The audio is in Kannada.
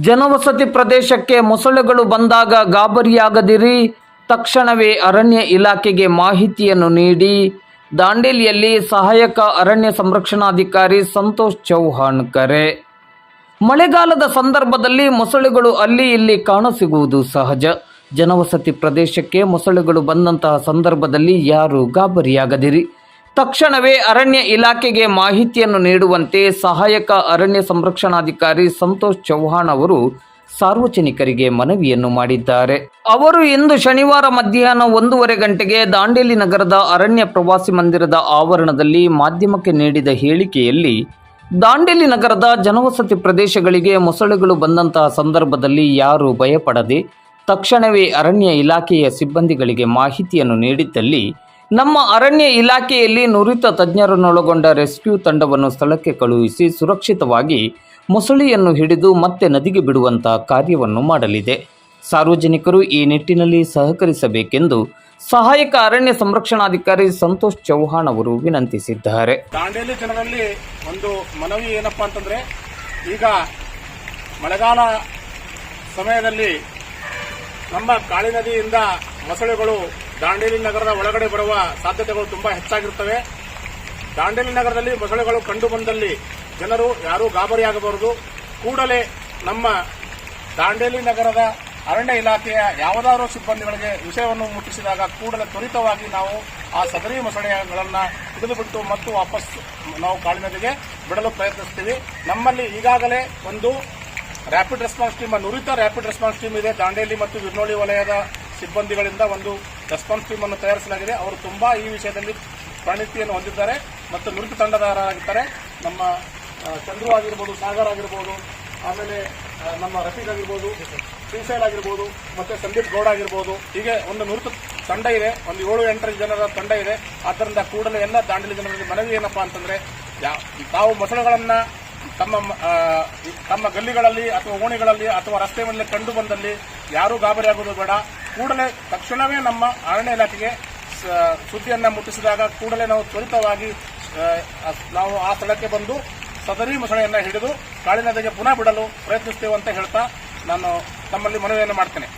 ಜನವಸತಿ ಪ್ರದೇಶಕ್ಕೆ ಮೊಸಳೆಗಳು ಬಂದಾಗ ಗಾಬರಿಯಾಗದಿರಿ. ತಕ್ಷಣವೇ ಅರಣ್ಯ ಇಲಾಖೆಗೆ ಮಾಹಿತಿಯನ್ನು ನೀಡಿ. ದಾಂಡೇಲಿಯಲ್ಲಿ ಸಹಾಯಕ ಅರಣ್ಯ ಸಂರಕ್ಷಣಾಧಿಕಾರಿ ಸಂತೋಷ್ ಚೌಹಾಣ್ ಕರೆ. ಮಳೆಗಾಲದ ಸಂದರ್ಭದಲ್ಲಿ ಮೊಸಳೆಗಳು ಅಲ್ಲಿ ಇಲ್ಲಿ ಕಾಣಸಿಗುವುದು ಸಹಜ. ಜನವಸತಿ ಪ್ರದೇಶಕ್ಕೆ ಮೊಸಳೆಗಳು ಬಂದಂತಹ ಸಂದರ್ಭದಲ್ಲಿ ಯಾರು ಗಾಬರಿಯಾಗದಿರಿ. ತಕ್ಷಣವೇ ಅರಣ್ಯ ಇಲಾಖೆಗೆ ಮಾಹಿತಿಯನ್ನು ನೀಡುವಂತೆ ಸಹಾಯಕ ಅರಣ್ಯ ಸಂರಕ್ಷಣಾಧಿಕಾರಿ ಸಂತೋಷ್ ಚೌಹಾಣ್ ಅವರು ಸಾರ್ವಜನಿಕರಿಗೆ ಮನವಿಯನ್ನು ಮಾಡಿದ್ದಾರೆ. ಅವರು ಇಂದು ಶನಿವಾರ ಮಧ್ಯಾಹ್ನ ಒಂದೂವರೆ ಗಂಟೆಗೆ ದಾಂಡೇಲಿ ನಗರದ ಅರಣ್ಯ ಪ್ರವಾಸಿ ಮಂದಿರದ ಆವರಣದಲ್ಲಿ ಮಾಧ್ಯಮಕ್ಕೆ ನೀಡಿದ ಹೇಳಿಕೆಯಲ್ಲಿ, ದಾಂಡೇಲಿ ನಗರದ ಜನವಸತಿ ಪ್ರದೇಶಗಳಿಗೆ ಮೊಸಳೆಗಳು ಬಂದಂತಹ ಸಂದರ್ಭದಲ್ಲಿ ಯಾರು ಭಯಪಡದೆ ತಕ್ಷಣವೇ ಅರಣ್ಯ ಇಲಾಖೆಯ ಸಿಬ್ಬಂದಿಗಳಿಗೆ ಮಾಹಿತಿಯನ್ನು ನೀಡಿದ್ದಲ್ಲಿ ನಮ್ಮ ಅರಣ್ಯ ಇಲಾಖೆಯಲ್ಲಿ ನುರಿತ ತಜ್ಞರನ್ನೊಳಗೊಂಡ ರೆಸ್ಕ್ಯೂ ತಂಡವನ್ನು ಸ್ಥಳಕ್ಕೆ ಕಳುಹಿಸಿ ಸುರಕ್ಷಿತವಾಗಿ ಮೊಸಳೆಯನ್ನು ಹಿಡಿದು ಮತ್ತೆ ನದಿಗೆ ಬಿಡುವಂತಹ ಕಾರ್ಯವನ್ನು ಮಾಡಲಿದೆ. ಸಾರ್ವಜನಿಕರು ಈ ನಿಟ್ಟಿನಲ್ಲಿ ಸಹಕರಿಸಬೇಕೆಂದು ಸಹಾಯಕ ಅರಣ್ಯ ಸಂರಕ್ಷಣಾಧಿಕಾರಿ ಸಂತೋಷ್ ಚೌಹಾಣ್ ಅವರು ವಿನಂತಿಸಿದ್ದಾರೆ. ದಾಂಡೇಲಿ ಜನರಲ್ಲಿ ಒಂದು ಮನವಿ ಏನಪ್ಪಾ ಅಂತಂದ್ರೆ, ಈಗ ಮಳೆಗಾಲ ಸಮಯದಲ್ಲಿ ನಮ್ಮ ಕಾಳಿ ನದಿಯಿಂದ ಮೊಸಳೆಗಳು ದಾಂಡೇಲಿ ನಗರದ ಒಳಗಡೆ ಬರುವ ಸಾಧ್ಯತೆಗಳು ತುಂಬಾ ಹೆಚ್ಚಾಗಿರುತ್ತವೆ. ದಾಂಡೇಲಿ ನಗರದಲ್ಲಿ ಮೊಸಳೆಗಳು ಕಂಡು ಬಂದಲ್ಲಿ ಜನರು ಯಾರೂ ಗಾಬರಿಯಾಗಬಾರದು. ಕೂಡಲೇ ನಮ್ಮ ದಾಂಡೇಲಿ ನಗರದ ಅರಣ್ಯ ಇಲಾಖೆಯ ಯಾವುದಾದರೂ ಸಿಬ್ಬಂದಿಗಳಿಗೆ ವಿಷಯವನ್ನು ಮುಟ್ಟಿಸಿದಾಗ ಕೂಡಲೇ ತ್ವರಿತವಾಗಿ ನಾವು ಆ ಸದರಿ ಮೊಸಳೆಗಳನ್ನು ಹಿಡಿದುಬಿಟ್ಟು ಮತ್ತು ವಾಪಸ್ ನಾವು ಕಾಳಿನದಿಗೆ ಬಿಡಲು ಪ್ರಯತ್ನಿಸ್ತೀವಿ. ನಮ್ಮಲ್ಲಿ ಈಗಾಗಲೇ ಒಂದು ರ್ಯಾಪಿಡ್ ರೆಸ್ಪಾನ್ಸ್ ಟೀಮ್ ನುರಿತ ರ್ಯಾಪಿಡ್ ರೆಸ್ಪಾನ್ಸ್ ಟೀಮ್ ಇದೆ. ದಾಂಡೇಲಿ ಮತ್ತು ವಿರ್ನೋಳಿ ವಲಯದ ಸಿಬ್ಬಂದಿಗಳಿಂದ ಒಂದು ರೆಸ್ಪಾನ್ಸ್ ಟೀಮ್ ಅನ್ನು ತಯಾರಿಸಲಾಗಿದೆ. ಅವರು ತುಂಬಾ ಈ ವಿಷಯದಲ್ಲಿ ಪ್ರಾಣಿತಿಯನ್ನು ಹೊಂದಿದ್ದಾರೆ ಮತ್ತು ನುರಿತ ತಂಡದಾರರಾಗಿದ್ದಾರೆ ನಮ್ಮ ಚಂದ್ರು ಆಗಿರ್ಬೋದು, ಸಾಗರ್ ಆಗಿರ್ಬೋದು, ಆಮೇಲೆ ನಮ್ಮ ರಫೀಕ್ ಆಗಿರ್ಬೋದು, ಶ್ರೀಶೈಲ್ ಆಗಿರ್ಬೋದು, ಮತ್ತೆ ಸಂದೀಪ್ ಗೌಡ ಆಗಿರ್ಬೋದು. ಹೀಗೆ ಒಂದು ನುರಿತ ತಂಡ ಇದೆ. ಒಂದು ಏಳು ಎಂಟು ಜನರ ತಂಡ ಇದೆ. ಆದ್ದರಿಂದ ಕೂಡಲೇ ಎಲ್ಲ ದಾಂಡಲಿ ಜನರಿಗೆ ಮನವಿ ಏನಪ್ಪ ಅಂತಂದ್ರೆ ತಾವು ಮೊಸಳೆಗಳನ್ನ ತಮ್ಮ ತಮ್ಮ ಗಲ್ಲಿಗಳಲ್ಲಿ ಅಥವಾ ಓಣಿಗಳಲ್ಲಿ ಅಥವಾ ರಸ್ತೆ ಮೇಲೆ ಕಂಡು ಬಂದಲ್ಲಿ ಯಾರೂ ಗಾಬರಿಯಾಗುವುದು ಬೇಡ. ಕೂಡಲೇ ತಕ್ಷಣವೇ ನಮ್ಮ ಅರಣ್ಯ ಇಲಾಖೆಗೆ ಸುದ್ದಿಯನ್ನು ಮುಟ್ಟಿಸಿದಾಗ ಕೂಡಲೇ ನಾವು ತ್ವರಿತವಾಗಿ ನಾವು ಆ ಸ್ಥಳಕ್ಕೆ ಬಂದು ಸದರಿ ಮೊಸಳೆಯನ್ನು ಹಿಡಿದು ಕಾಳಿ ನದಿಗೆ ಪುನಃ ಬಿಡಲು ಪ್ರಯತ್ನಿಸ್ತೇವೆ ಅಂತ ಹೇಳ್ತಾ ನಾನು ತಮ್ಮಲ್ಲಿ ಮನವಿಯನ್ನು ಮಾಡ್ತೇನೆ.